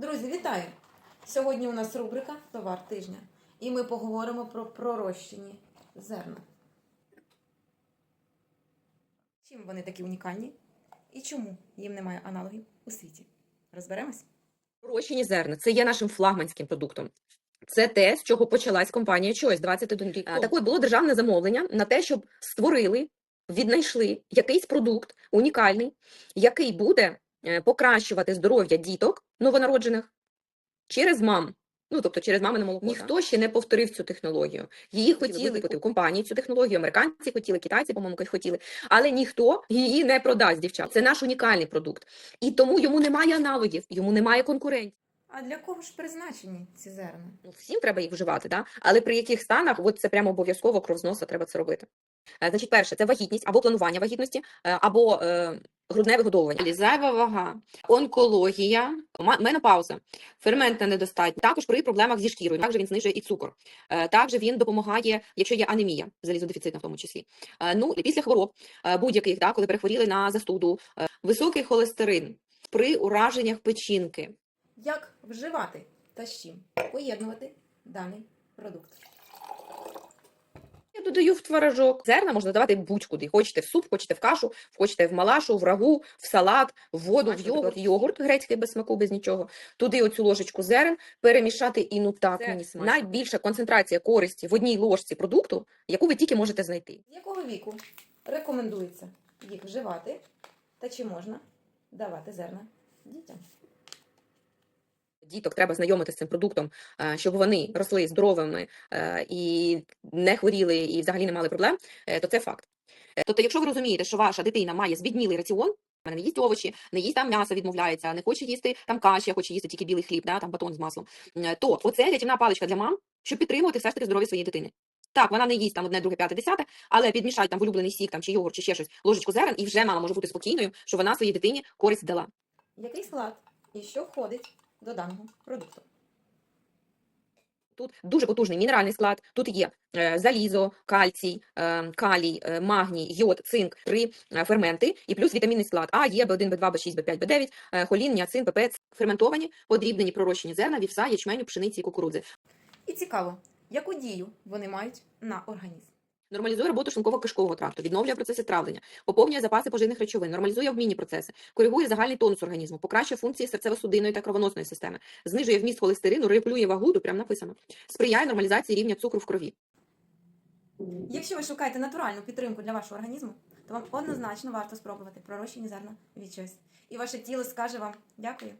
Друзі, вітаю! Сьогодні у нас рубрика Товар тижня. І ми поговоримо про пророщені зерна. Чим вони такі унікальні і чому їм немає аналогів у світі? Розберемось? Пророщені зерна це є нашим флагманським продуктом. Це те, з чого почалась компанія Choice 21 рік. Такое було державне замовлення на те, щоб створили, віднайшли якийсь продукт унікальний, який буде покращувати здоров'я діток новонароджених через мам. Ну, тобто через мамине молоко. Ніхто ще не повторив цю технологію. Її хотіли викупити в компанії цю технологію, американці хотіли, китайці, по-моєму, хотіли, але ніхто її не продасть, дівчат. Це наш унікальний продукт. І тому йому немає аналогів, йому немає конкурентів. А для кого ж призначені ці зерна? Ну, всім треба їх вживати, да? але при яких станах от це прямо обов'язково кров з носа треба це робити. Е, Значить, перше, це вагітність або планування вагітності, е, або е, грудне вигодовування. Зайва вага, онкологія, менопауза, ферментна недостатність. Також при проблемах зі шкірою. Також він знижує і цукор. Е, Також він допомагає, якщо є анемія, залізодефіцитна в тому числі. Е, Ну, і після хвороб е, будь-яких, да, коли перехворіли на застуду, високий холестерин при ураженнях печінки. Як вживати та з чим поєднувати даний продукт? Я додаю в творожок. Зерна можна давати будь-куди. Хочете в суп, хочете в кашу, хочете в малашу, в рагу, в салат, в воду, в йогурт, йогурт грецький без смаку, без нічого. Туди оцю ложечку зерен перемішати і ну так Це мені смачно. Найбільша концентрація користі в одній ложці продукту, яку ви тільки можете знайти. З якого віку рекомендується їх вживати та чи можна давати зерна дітям? Діток треба знайомити з цим продуктом, е, щоб вони росли здоровими е, і не хворіли, і взагалі не мали проблем, е, то це факт. Тобто, якщо ви розумієте, що ваша дитина має збіднілий раціон, вона не їсть овочі, не їсть там м'ясо, відмовляється, не хоче їсти там каші, хоче їсти тільки білий хліб, да, там батон з маслом, то оце рятівна паличка для мам, щоб підтримувати все ж таки здоров'я своєї дитини. Так, вона не їсть там одне, друге, п'яте, десяте, але підмішай там в улюблений сік там, чи йогурт, чи ще щось, ложечку зерен, і вже мама може бути спокійною, що вона своїй дитині користь дала. Який склад і що входить до даного продукту? Тут дуже потужний мінеральний склад. Тут є е, залізо, кальцій, е, калій, е, магній, йод, цинк, три ферменти і плюс вітамінний склад А, Е, Б1, Б2, Б6, Б5, Б9, е, холін, ніацин, ПП, ферментовані, подрібнені пророщені зерна, вівса, ячменю, пшениці і кукурудзи. І цікаво, яку дію вони мають на організм? Нормалізує роботу шлунково-кишкового тракту, відновлює процеси травлення, поповнює запаси поживних речовин, нормалізує обмінні процеси, коригує загальний тонус організму, покращує функції серцево-судинної та кровоносної системи, знижує вміст холестерину, регулює вагу, прямо написано, сприяє нормалізації рівня цукру в крові. Якщо ви шукаєте натуральну підтримку для вашого організму, то вам однозначно варто спробувати пророщені зерна від. І ваше тіло скаже вам дякую.